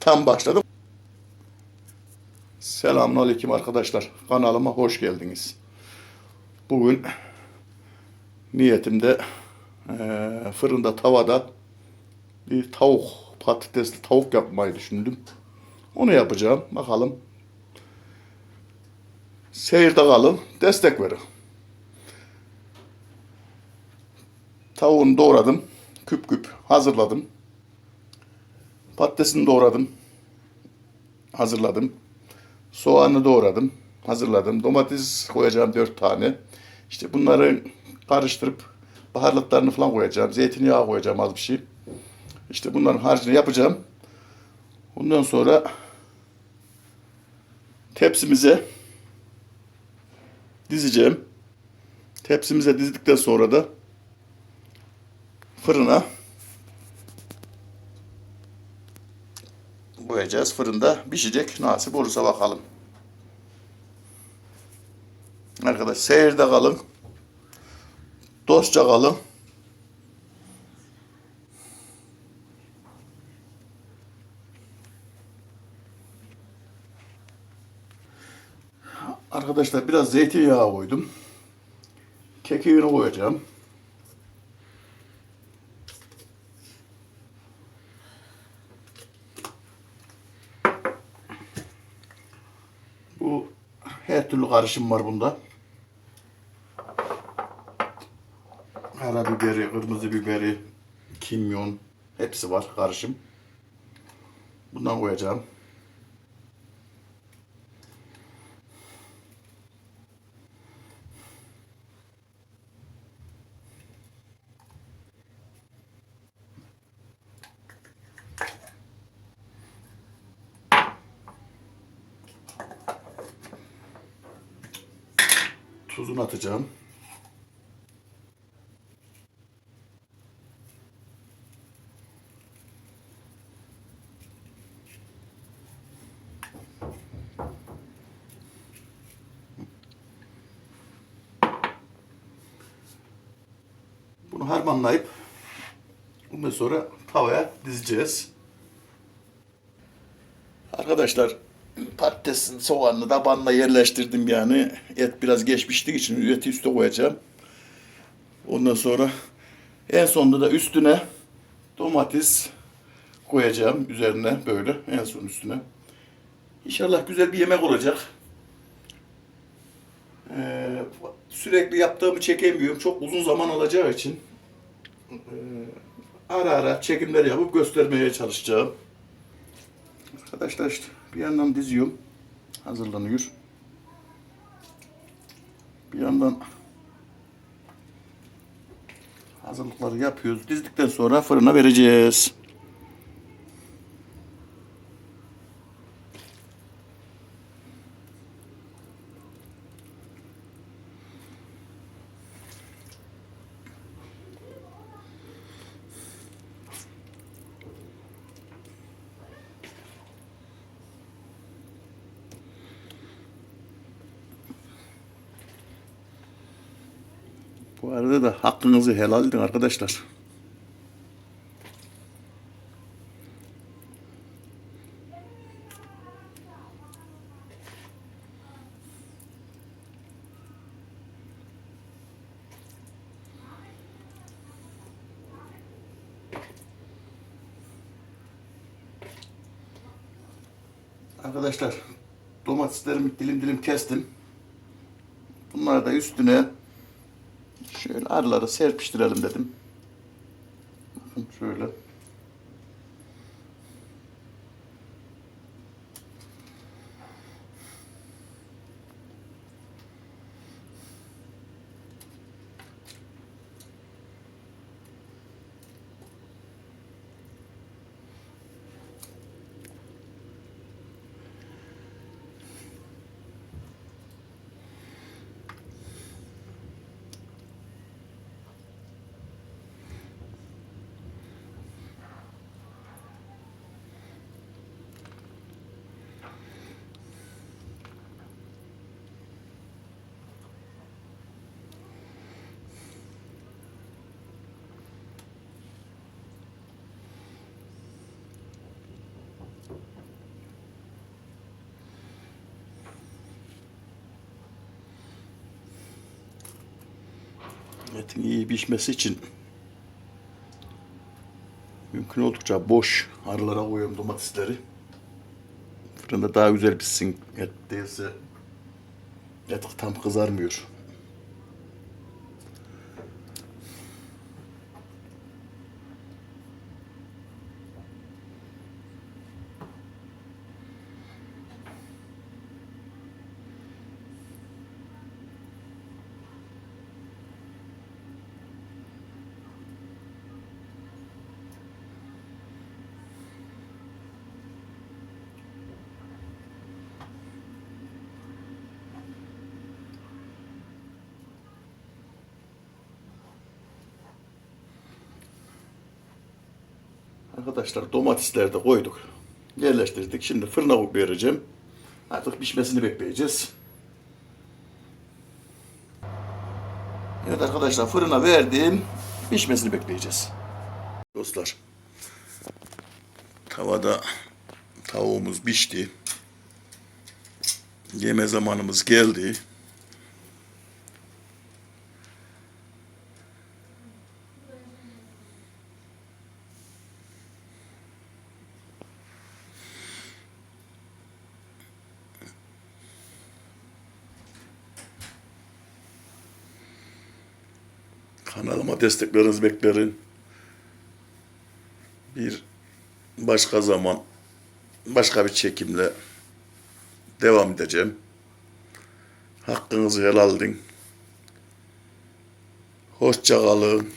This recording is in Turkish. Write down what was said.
Tam başladım. Selamünaleyküm arkadaşlar. Kanalıma hoş geldiniz. Bugün niyetimde eee, fırında tavada bir tavuk, patatesli tavuk yapmayı düşündüm. Onu yapacağım. Bakalım. Seyirde kalın. Destek verin. Tavuğunu doğradım. Küp küp hazırladım. Patatesini doğradım. Hazırladım. Soğanı doğradım. Hazırladım. Domates koyacağım dört tane. İşte bunları karıştırıp baharatlarını falan koyacağım. Zeytinyağı koyacağım az bir şey. İşte bunların harcını yapacağım. Ondan sonra tepsimize dizeceğim. Tepsimize dizdikten sonra da fırına koyacağız. Fırında pişecek. Nasip olursa bakalım. Arkadaş seyirde kalın. Dostça kalın. Arkadaşlar biraz zeytinyağı koydum. Kekiğini koyacağım. Bu her türlü karışım var bunda. Karabiberi, kırmızı biberi, kimyon hepsi var karışım. Bundan koyacağım. Tuzunu atacağım. Bunu harmanlayıp ondan sonra tavaya dizeceğiz. Arkadaşlar patatesin soğanını da banla yerleştirdim yani. Et biraz geçmiştik için eti üste koyacağım. Ondan sonra en sonunda da üstüne domates koyacağım üzerine böyle en son üstüne. İnşallah güzel bir yemek olacak. Ee, sürekli yaptığımı çekemiyorum. Çok uzun zaman alacağı için ee, ara ara çekimler yapıp göstermeye çalışacağım. Arkadaşlar işte bir yandan diziyorum. Hazırlanıyor. Bir yandan hazırlıkları yapıyoruz. Dizdikten sonra fırına vereceğiz. Bu arada da hakkınızı helal edin arkadaşlar. Arkadaşlar domateslerimi dilim dilim kestim. Bunları da üstüne Şöyle arıları serpiştirelim dedim. Bakın şöyle. Etin iyi pişmesi için mümkün oldukça boş aralara koyuyorum domatesleri. Fırında daha güzel pişsin. Et değilse et tam kızarmıyor. Arkadaşlar domatesleri de koyduk. Yerleştirdik. Şimdi fırına vereceğim. Artık pişmesini bekleyeceğiz. Evet arkadaşlar fırına verdim. Pişmesini bekleyeceğiz. Dostlar. Tavada tavuğumuz pişti. Yeme zamanımız geldi. Kanalıma desteklerinizi beklerim. Bir başka zaman başka bir çekimle devam edeceğim. Hakkınızı helal edin. Hoşça kalın.